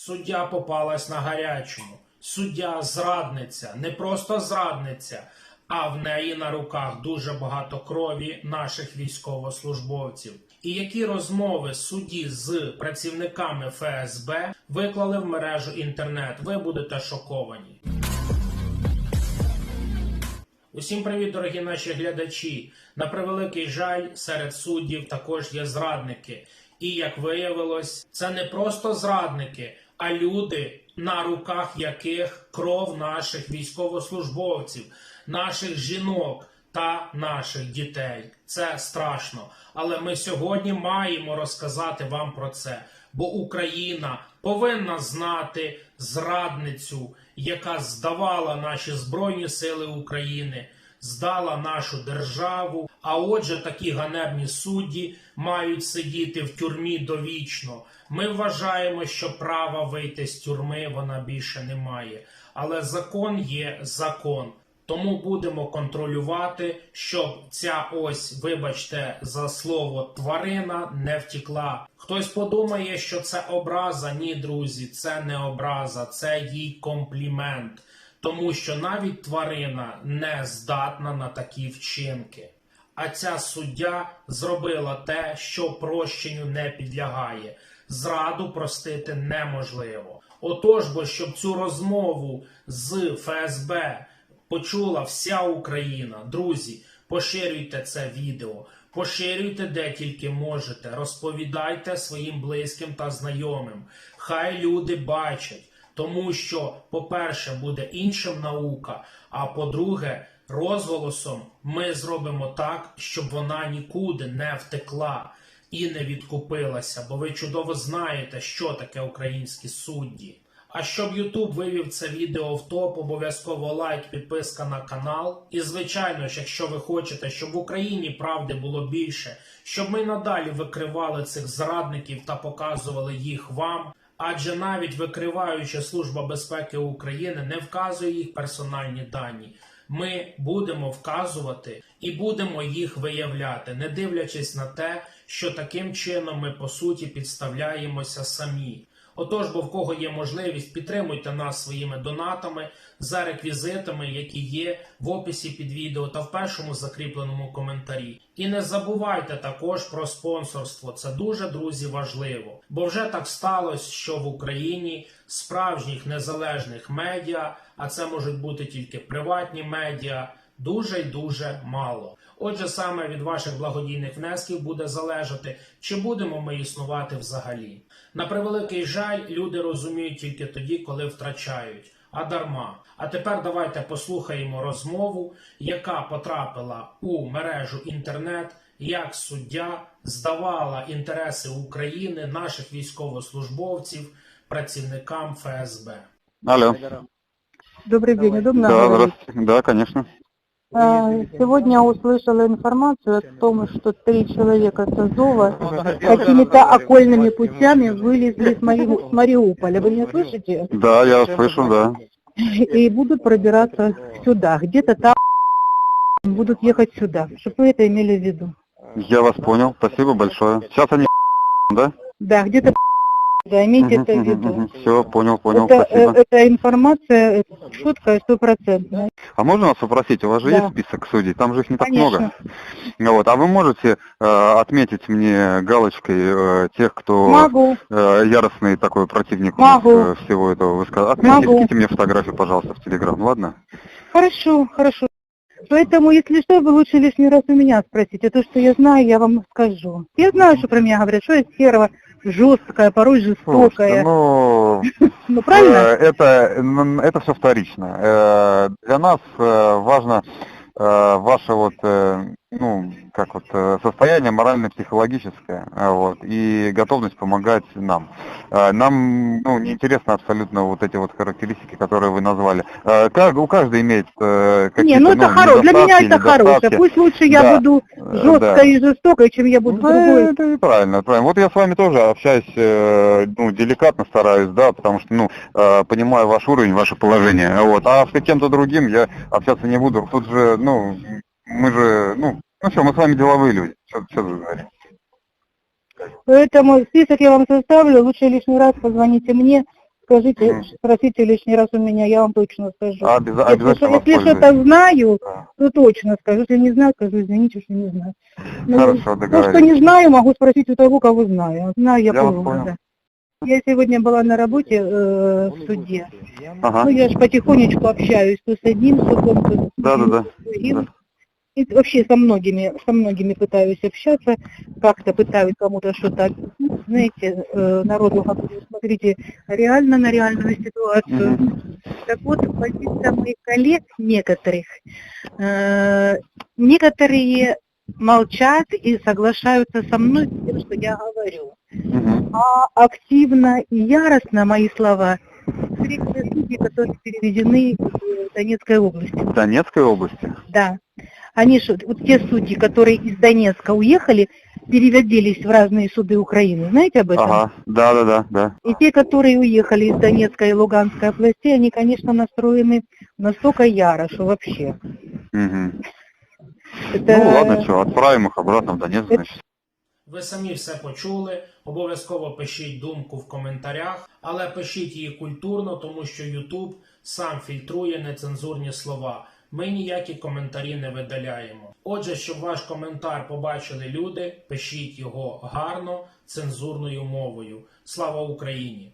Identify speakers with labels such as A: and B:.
A: Суддя попалась на гарячому. Суддя зрадниця, не просто зрадниця, а в неї на руках дуже багато крові наших військовослужбовців. І які розмови судді з працівниками ФСБ виклали в мережу інтернет, ви будете шоковані. Усім привіт, дорогі наші глядачі. На превеликий жаль, серед суддів також є зрадники. І як виявилось, це не просто зрадники, а люди, на руках яких кров наших військовослужбовців, наших жінок та наших дітей. Це страшно. Але ми сьогодні маємо розказати вам про це, бо Україна повинна знати зрадницю, яка здавала наші збройні сили України, здала нашу державу. А отже, такі ганебні судді мають сидіти в тюрмі довічно. Ми вважаємо, що права вийти з тюрми вона більше не має. Але закон є закон. Тому будемо контролювати, щоб ця ось, вибачте, за слово тварина не втікла. Хтось подумає, що це образа. Ні, друзі, це не образа, це їй комплімент. Тому що навіть тварина не здатна на такі вчинки. А ця суддя зробила те, що прощенню не підлягає. Зраду простити неможливо. Отож, бо щоб цю розмову з ФСБ почула вся Україна, друзі, поширюйте це відео, поширюйте де тільки можете, розповідайте своїм близьким та знайомим. Хай люди бачать, тому що, по-перше, буде іншим наука, а по-друге, розголосом ми зробимо так, щоб вона нікуди не втекла і не відкупилася, бо ви чудово знаєте, що таке українські судді. А щоб YouTube вивів це відео в топ, обов'язково лайк, підписка на канал. І звичайно ж, якщо ви хочете, щоб в Україні правди було більше, щоб ми надалі викривали цих зрадників та показували їх вам. Адже навіть викриваюча Служба безпеки України не вказує їх персональні дані. Ми будемо вказувати і будемо їх виявляти, не дивлячись на те, що таким чином ми по суті підставляємося самі. Отож, бо в кого є можливість, підтримуйте нас своїми донатами за реквізитами, які є в описі під відео та в першому закріпленому коментарі. І не забувайте також про спонсорство. Це дуже друзі важливо. Бо вже так сталося, що в Україні справжніх незалежних медіа, а це можуть бути тільки приватні медіа, дуже й дуже мало. Отже, саме від ваших благодійних внесків буде залежати, чи будемо ми існувати взагалі. На превеликий жаль, люди розуміють тільки тоді, коли втрачають, а дарма. А тепер давайте послухаємо розмову, яка потрапила у мережу інтернет, як суддя здавала інтереси України, наших військовослужбовців, працівникам ФСБ.
B: Алло.
C: Добрый день, удобно
B: Да,
C: говорить?
B: здравствуйте. Да, конечно.
C: А, Сегодня услышала информацию о том, что три человека с Азова какими-то окольными путями вылезли с, Мари... с Мариуполя. Вы меня слышите?
B: Да, я слышу, да.
C: И будут пробираться сюда. Где-то там будут ехать сюда. Чтобы вы это имели в виду.
B: Я вас понял. Спасибо большое. Сейчас они да?
C: Да, где-то да, имейте это в виду.
B: Все, понял, понял,
C: Это,
B: спасибо.
C: э, эта информация четкая, стопроцентная.
B: А можно вас попросить, у вас же
C: Да.
B: есть список судей? Там же их не так
C: Конечно.
B: много. Ну Вот. А вы можете э, отметить мне галочкой э, тех, кто
C: Могу.
B: э, яростный такой противник у нас,
C: Могу.
B: э, всего этого высказа? Отметьте,
C: Могу.
B: скиньте мне фотографию, пожалуйста, в Телеграм, ладно?
C: Хорошо, хорошо. Поэтому, если что, вы лучше лишний раз у меня спросите. То, что я знаю, я вам скажу. Я знаю, что про меня говорят, что я серого, жесткая, порой
B: Слушайте,
C: жестокая.
B: ну,
C: Ну, правильно?
B: Э, Это, это все вторично. Э, Для нас э, важно ваше вот, ну, как вот, э, состояние морально-психологическое, э, вот, и готовность помогать нам. Э, Нам, ну, неинтересно абсолютно вот эти вот характеристики, которые вы назвали. Э, как- У каждой имеет э, какие-то,
C: Не, ну это хорошо. Для меня это хорошее. Пусть лучше я
B: Да.
C: буду
B: Э,
C: жесткой и жестокой, чем я буду
B: да,
C: другой.
B: это и правильно, правильно. Вот я с вами тоже общаюсь, э, ну, деликатно стараюсь, да, потому что, ну, э, понимаю ваш уровень, ваше положение, вот. А с кем-то другим я общаться не буду. Тут же, ну, мы же, ну, ну все, мы с вами деловые люди. Что, что вы говорите?
C: Поэтому список я вам составлю. Лучше лишний раз позвоните мне. скажите,
B: Мгм.
C: спросите лишний раз у меня, я вам точно скажу.
B: Обяза-
C: Если,
B: обязательно
C: если что-то знаю,
B: Да.
C: то точно скажу. Если не знаю, скажу, извините, что не знаю. Ну,
B: Хорошо,
C: То, что
B: договорились.
C: не знаю, могу спросить у того, кого знаю. Знаю я,
B: Я понял.
C: да. Я сегодня была на работе э, в суде.
B: Ага.
C: Ну, я же потихонечку общаюсь то с одним судом, то с
B: Да-да-да.
C: другим.
B: Да.
C: И вообще со многими, со многими пытаюсь общаться, как-то пытаюсь кому-то что-то объяснить. Знаете, э, народу говорю, смотрите реально на реальную ситуацию. Так вот, позиция моих коллег некоторых, э, некоторые молчат и соглашаются со мной с тем, что я говорю. А активно и яростно мои слова судьи, которые переведены в Донецкой области.
B: В Донецкой области?
C: Да. Они же, вот те судьи, которые из Донецка уехали, переводились в разные суды Украины. Знаете об этом?
B: Ага. Да-да-да, да.
C: И те, которые уехали из Донецкой и Луганской областей, они, конечно, настроены настолько яро, что вообще.
B: Мгм.
C: Это...
B: Ну ладно, что, отправим их обратно в Донецк, значит.
A: Ви самі все почули. Обов'язково пишіть думку в коментарях, але пишіть її культурно, тому що YouTube сам фільтрує нецензурні слова. Ми ніякі коментарі не видаляємо. Отже, щоб ваш коментар побачили люди, пишіть його гарно, цензурною мовою. Слава Україні!